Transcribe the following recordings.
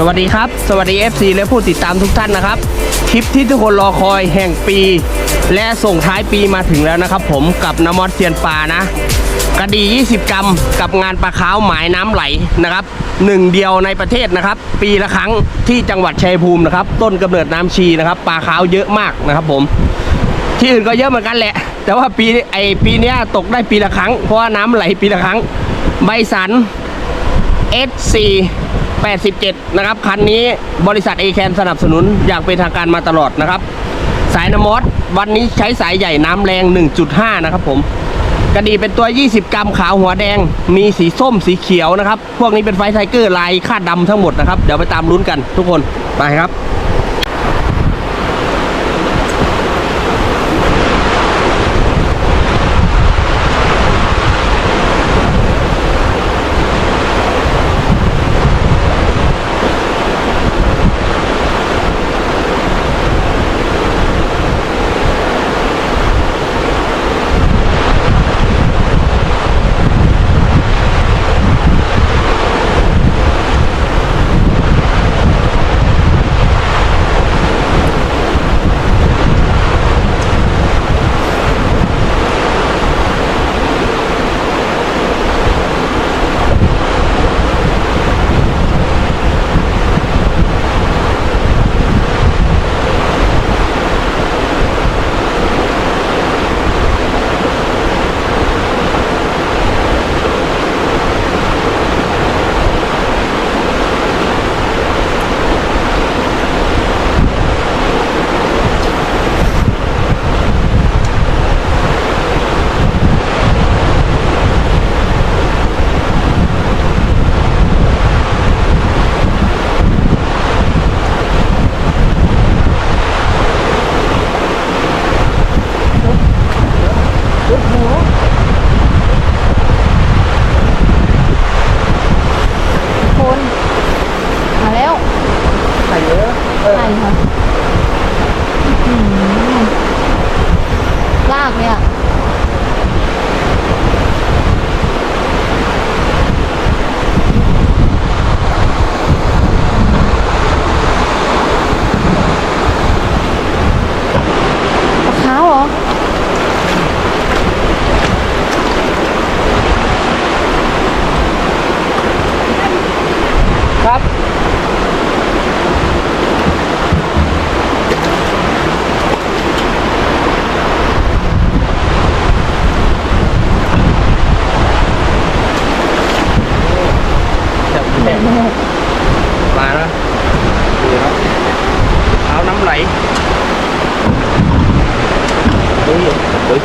สวัสดีครับ สวัสดี FC และผู้ติดตามทุกท่านนะครับ คลิปที่ทุกคนรอคอยแห่งปี และส่งท้ายปีมาถึงแล้วนะครับ ผมกับน้ำมอสเซียนปลานะกระดี 20 กรัมกับงานปลาขาวหมายน้ำไหลนะครับหนึ่งเดียวในประเทศนะครับ ปีละครั้งที่จังหวัดชัยภูมินะครับ ต้นกำเนิดน้ำชีนะครับปลาขาวเยอะมากนะครับ ผม ที่อื่นก็เยอะเหมือนกันแหละ แต่ว่าปีไอปีเนี้ยตกได้ปีละครั้ง เพราะว่าน้ำไหลปีละครั้ง ใบสัน SC 87 นะครับ คันนี้บริษัท a อแคนสนับสนุนอย่างเป็นทางการมาตลอดนะครับ สายนมอสวันนี้ใช้สายใหญ่น้ำแรง 1.5 นะครับผมกระดีเป็นตัว 20 กรัมขาวหัวแดง มีสีส้มสีเขียวนะครับ พวกนี้เป็นไฟไทเกอร์ลายคาดดำทั้งหมดนะครับ เดี๋ยวไปตามลุ้นกันทุกคน ไปครับ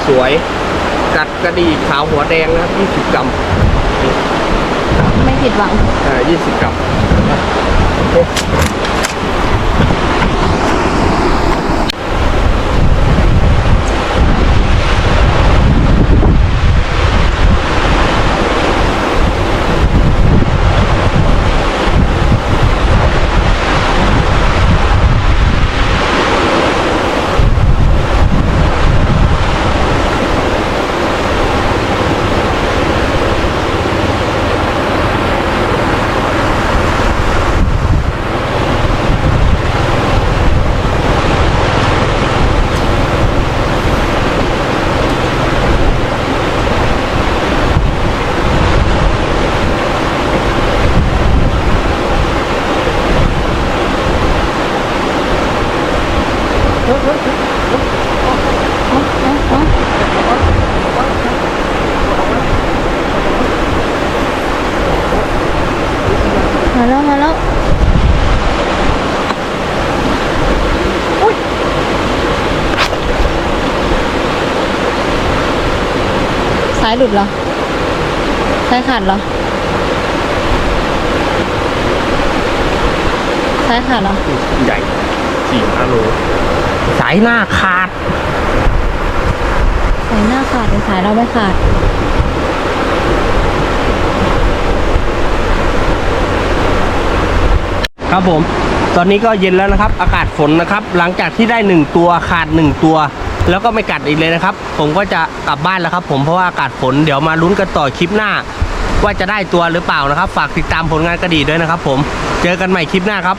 สวยๆกัดกระดีขาวหัวแดงนะครับ20 กรัมไม่ผิดหวังอ่า20 กรัมโอเค มาแล้วมาแล้วสายหลุดเหรอสายขาดเหรอสายขาดเหรอ ใหญ่สี่ห้าโล สายหน้าขาด สายหน้าขาดแต่สายเราไม่ขาด ครับผม ตอนนี้ก็เย็นแล้วนะครับ อากาศฝนนะครับ หลังจากที่ได้หนึ่งตัวขาดหนึ่งตัว แล้วก็ไม่กัดอีกเลยนะครับ ผมก็จะกลับบ้านแล้วครับ ผมเพราะว่าอากาศฝนเดี๋ยวมาลุ้นกันต่อคลิปหน้า ว่าจะได้ตัวหรือเปล่านะครับ ฝากติดตามผลงานกระดีด้วยนะครับ ผมเจอกันใหม่คลิปหน้าครับ